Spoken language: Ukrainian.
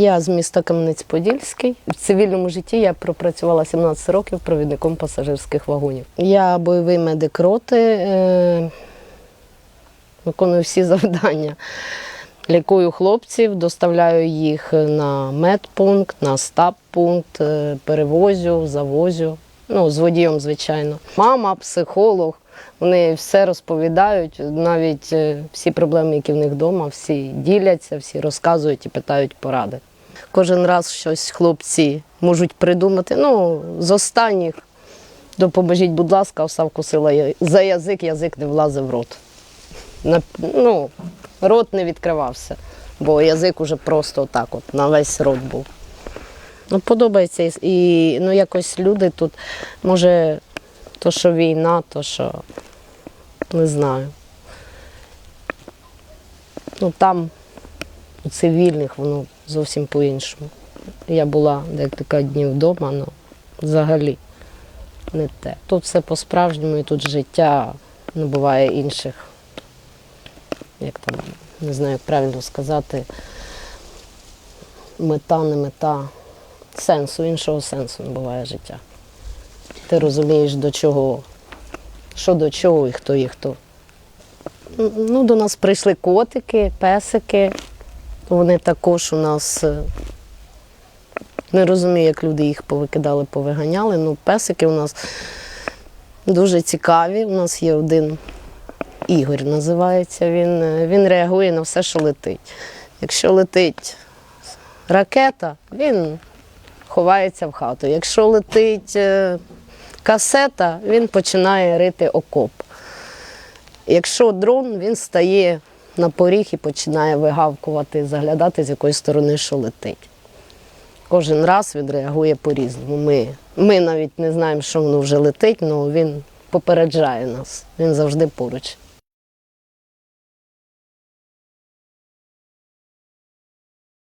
Я з міста Кам'янець-Подільський. В цивільному житті я пропрацювала 17 років провідником пасажирських вагонів. Я бойовий медик роти, е, виконую всі завдання. Лікую хлопців, доставляю їх на медпункт, на стаб-пункт, е, перевозю, завозю. Ну, з водієм, звичайно. Мама, психолог. Вони все розповідають, навіть е, всі проблеми, які в них вдома, всі діляться, всі розказують і питають поради. Кожен раз щось хлопці можуть придумати. Ну, з останніх допоможіть, будь ласка, Остав кусила я- за язик, язик не влазив в рот. Ну, рот не відкривався, бо язик уже просто так от на весь рот був. Ну, подобається і ну, якось люди тут, може, то, що війна, то що не знаю. Ну там у цивільних воно зовсім по-іншому. Я була декілька днів вдома, але взагалі не те. Тут все по-справжньому, і тут життя не буває інших, як там, не знаю, як правильно сказати, мета, не мета. Сенсу, іншого сенсу не буває життя. Ти розумієш, до чого, що до чого і хто є хто. Ну, до нас прийшли котики, песики. Вони також у нас е, не розумію, як люди їх повикидали, повиганяли. Ну, песики у нас дуже цікаві. У нас є один Ігор називається. Він, е, він реагує на все, що летить. Якщо летить ракета, він ховається в хату. Якщо летить е, касета, він починає рити окоп. Якщо дрон, він стає на поріг і починає вигавкувати, заглядати, з якої сторони що летить. Кожен раз він реагує по-різному. Ми, ми навіть не знаємо, що воно вже летить, але він попереджає нас. Він завжди поруч.